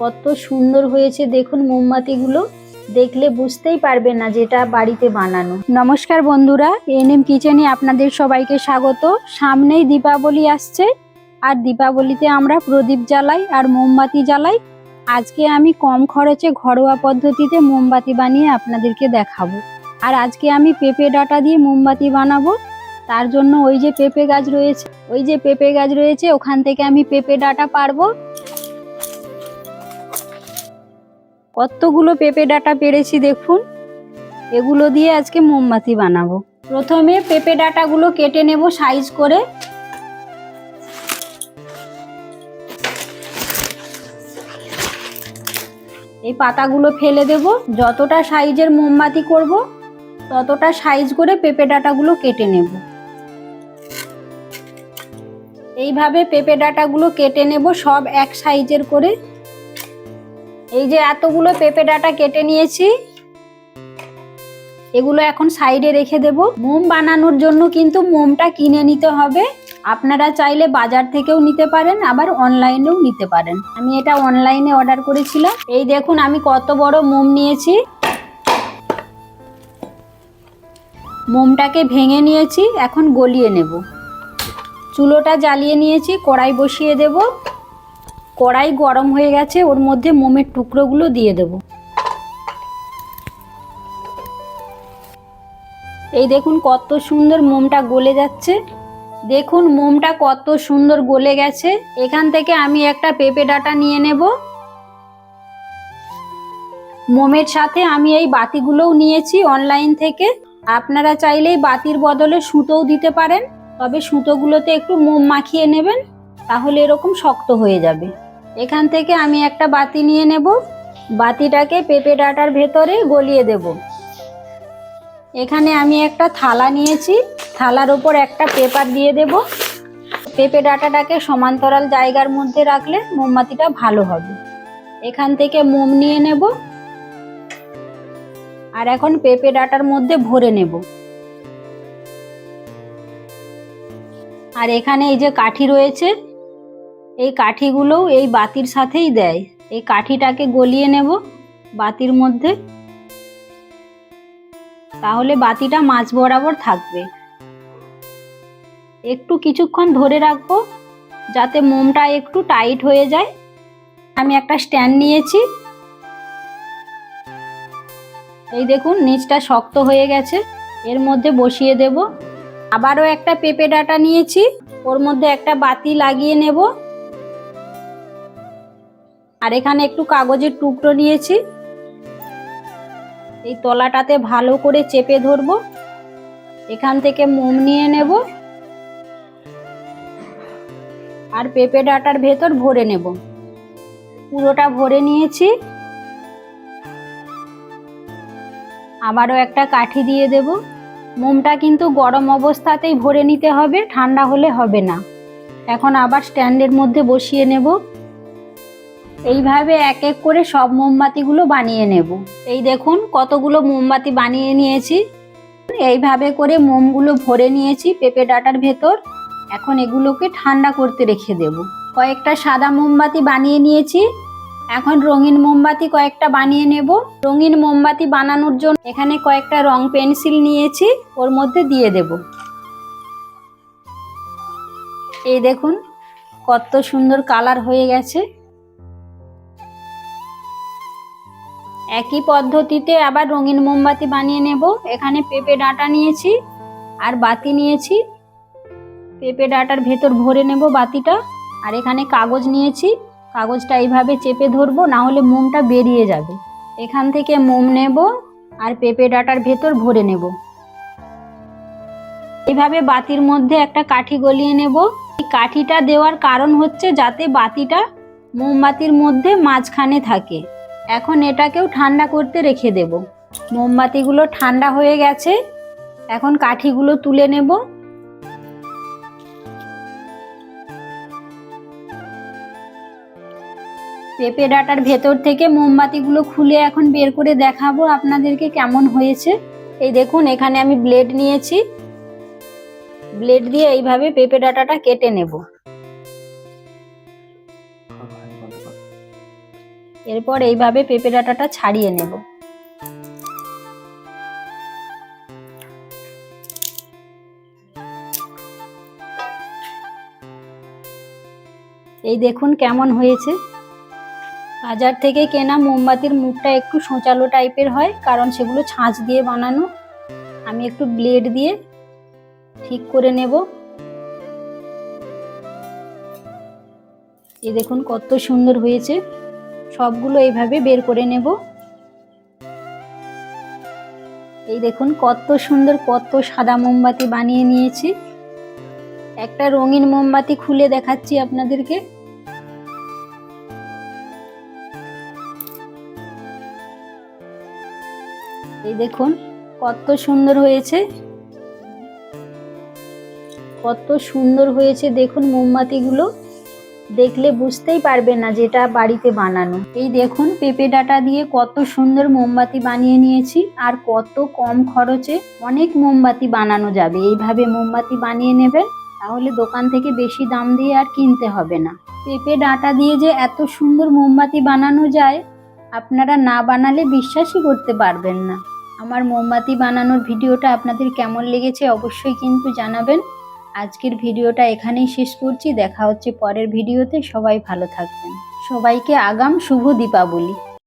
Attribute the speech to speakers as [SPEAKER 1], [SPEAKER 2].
[SPEAKER 1] কত সুন্দর হয়েছে দেখুন মোমবাতিগুলো। দেখলে বুঝতেই পারবে না যেটা বাড়িতে বানানো। নমস্কার বন্ধুরা এনএম কিচেনে আপনাদের সবাইকে স্বাগত। সামনেই দীপাবলি আসছে। আর দীপাবলিতে আমরা প্রদীপ জ্বালাই আর মোমবাতি জ্বালাই। আজকে আমি কম খরচে ঘরোয়া পদ্ধতিতে মোমবাতি বানিয়ে আপনাদেরকে দেখাবো। আর আজকে আমি পেঁপে ডাটা দিয়ে মোমবাতি বানাবো। তার জন্য ওই যে পেঁপে গাছ রয়েছে, ওই যে পেঁপে গাছ রয়েছে, ওখান থেকে আমি পেঁপে ডাটা পারব। কতগুলো পেঁপে ডাটা পেরেছি দেখুন। এগুলো দিয়ে আজকে মোমবাতি বানাবো। প্রথমে পেঁপে ডাটাগুলো কেটে নেব সাইজ করে। এই পাতাগুলো ফেলে দেব। যতটা সাইজের মোমবাতি করব, ততটা সাইজ করে পেঁপে ডাটাগুলো কেটে নেব। এইভাবে পেঁপে ডাটাগুলো কেটে নেব সব এক সাইজের করে। এই যে এতগুলো পেঁপে ডাটা কেটে নিয়েছি, এগুলো এখন সাইডে রেখে দেব। মোম বানানোর জন্য কিন্তু মোমটা কিনে নিতে হবে। আপনারা চাইলে বাজার থেকেও নিতে পারেন, আবার অনলাইনেও নিতে পারেন। আমি এটা অনলাইনে অর্ডার করেছিলাম। এই দেখুন, আমি কত বড় মোম নিয়েছি। মোমটাকে ভেঙে নিয়েছি, এখন গলিয়ে নেব। চুলোটা জ্বালিয়ে নিয়েছি, কড়াই বসিয়ে দেব। কড়াই গরম হয়ে গেছে, ওর মধ্যে মোমের টুকরোগুলো দিয়ে দেব। এই দেখুন কত সুন্দর মোমটা গলে যাচ্ছে। দেখুন মোমটা কত সুন্দর গলে গেছে। এখান থেকে আমি একটা পেঁপে ডাটা নিয়ে নেব। মোমের সাথে আমি এই বাতিগুলোও নিয়েছি অনলাইন থেকে। আপনারা চাইলেই বাতির বদলে সুতোও দিতে পারেন, তবে সুতোগুলোতে একটু মোম মাখিয়ে নেবেন, তাহলে এরকম শক্ত হয়ে যাবে। এখান থেকে আমি একটা বাতি নিয়ে নেব। বাতিটাকে পেঁপে ডাটার ভেতরে গলিয়ে দেব। এখানে আমি একটা থালা নিয়েছি। থালার ওপর একটা পেপার দিয়ে দেব। পেঁপে ডাটাটাকে সমান্তরাল জায়গার মধ্যে রাখলে মোমবাতিটা ভালো হবে। এখান থেকে মোম নিয়ে নেব। আর এখন পেঁপে ডাটার মধ্যে ভরে নেব। আর এখানে এই যে কাঠি রয়েছে এই কাঠিগুলোও এই বাতির সাথেই দেয়। এই কাঠিটাকে গলিয়ে নেব বাতির মধ্যে। তাহলে বাতিটা মাছ বরাবর থাকবে। একটু কিছুক্ষণ ধরে রাখব যাতে মোমটা একটু টাইট হয়ে যায়। আমি একটা স্ট্যান্ড নিয়েছি। এই দেখুন, নিচটা শক্ত হয়ে গেছে। এর মধ্যে বসিয়ে দেব। আবারও একটা পেঁপে ডাটা নিয়েছি। ওর মধ্যে একটা বাতি লাগিয়ে নেব। আর এখানে একটু কাগজের টুকরো নিয়েছি। এই তলাটাতে ভালো করে চেপে ধরবো। এখান থেকে মোম নিয়ে নেব। আর পেঁপে ডাটার ভেতর ভরে নেব। পুরোটা ভরে নিয়েছি। আবারও একটা কাঠি দিয়ে দেব। মোমটা কিন্তু গরম অবস্থাতেই ভরে নিতে হবে, ঠান্ডা হলে হবে না। এখন আবার স্ট্যান্ডের মধ্যে বসিয়ে নেব। এইভাবে এক এক করে সব মোমবাতিগুলো বানিয়ে নেব। এই দেখুন কতগুলো মোমবাতি বানিয়ে নিয়েছি। এইভাবে করে মোমগুলো ভরে নিয়েছি পেঁপে ডাটার ভেতর। এখন এগুলোকে ঠান্ডা করতে রেখে দেব। কয়েকটা সাদা মোমবাতি বানিয়ে নিয়েছি। এখন রঙিন মোমবাতি কয়েকটা বানিয়ে নেব। রঙিন মোমবাতি বানানোর জন্য এখানে কয়েকটা রং পেন্সিল নিয়েছি, ওর মধ্যে দিয়ে দেব। এই দেখুন কত সুন্দর কালার হয়ে গেছে। একই পদ্ধতিতে আবার রঙিন মোমবাতি বানিয়ে নেব। এখানে পেঁপে ডাঁটা নিয়েছি আর বাতি নিয়েছি। পেঁপে ডাঁটার ভেতর ভরে নেব বাতিটা। আর এখানে কাগজ নিয়েছি। কাগজটা এইভাবে চেপে ধরবো, না হলে মোমটা বেরিয়ে যাবে। এখান থেকে মোম নেব আর পেঁপে ডাঁটার ভেতর ভরে নেব। এইভাবে বাতির মধ্যে একটা কাঠি গলিয়ে নেব। এই কাঠিটা দেওয়ার কারণ হচ্ছে যাতে বাতিটা মোমবাতির মধ্যে মাঝখানে থাকে। এখন এটাকেও ঠান্ডা করতে রেখে দেব। মোমবাতিগুলো ঠান্ডা হয়ে গেছে। এখন কাঠিগুলো তুলে নেব। পেঁপে ডাটার ভেতর থেকে মোমবাতিগুলো খুলে এখন বের করে দেখাবো আপনাদেরকে কেমন হয়েছে। এই দেখুন, এখানে আমি ব্লেড নিয়েছি। ব্লেড দিয়ে এইভাবে পেঁপে ডাটাটা কেটে নেব। এরপর এইভাবে পেঁপে ডাঁটাটা ছাড়িয়ে নেব। এই দেখুন কেমন হয়েছে। বাজার থেকে কেনা মোমবাতির মুখটা একটু সোঁচালো টাইপের হয়, কারণ সেগুলো ছাঁচ দিয়ে বানানো। আমি একটু ব্লেড দিয়ে ঠিক করে নেব। এই দেখুন কত সুন্দর হয়েছে। সবগুলো এইভাবে বের করে নেব। এই দেখুন, কত সুন্দর, কত সাদা মোমবাতি বানিয়ে নিয়েছি। একটা রঙিন মোমবাতি খুলে দেখাচ্ছি আপনাদেরকে। এই দেখুন, কত সুন্দর হয়েছে। কত সুন্দর হয়েছে, দেখুন মোমবাতিগুলো। দেখলে বুঝতেই পারবে না যেটা বাড়িতে বানানো। এই দেখুন, পেঁপে ডাটা দিয়ে কত সুন্দর মোমবাতি বানিয়ে নিয়েছি আর কত কম খরচে অনেক মোমবাতি বানানো যাবে। এইভাবে মোমবাতি বানিয়ে নেবেন, তাহলে দোকান থেকে বেশি দাম দিয়ে আর কিনতে হবে না। পেঁপে ডাটা দিয়ে যে এত সুন্দর মোমবাতি বানানো যায়, আপনারা না বানালে বিশ্বাসই করতে পারবেন না। আমার মোমবাতি বানানোর ভিডিওটা আপনাদের কেমন লেগেছে অবশ্যই কিন্তু জানাবেন। আজকের ভিডিওটা এখানেই শেষ করছি। দেখা হচ্ছে পরের ভিডিওতে। সবাই ভালো থাকবেন। সবাইকে আগাম শুভ দীপাবলি।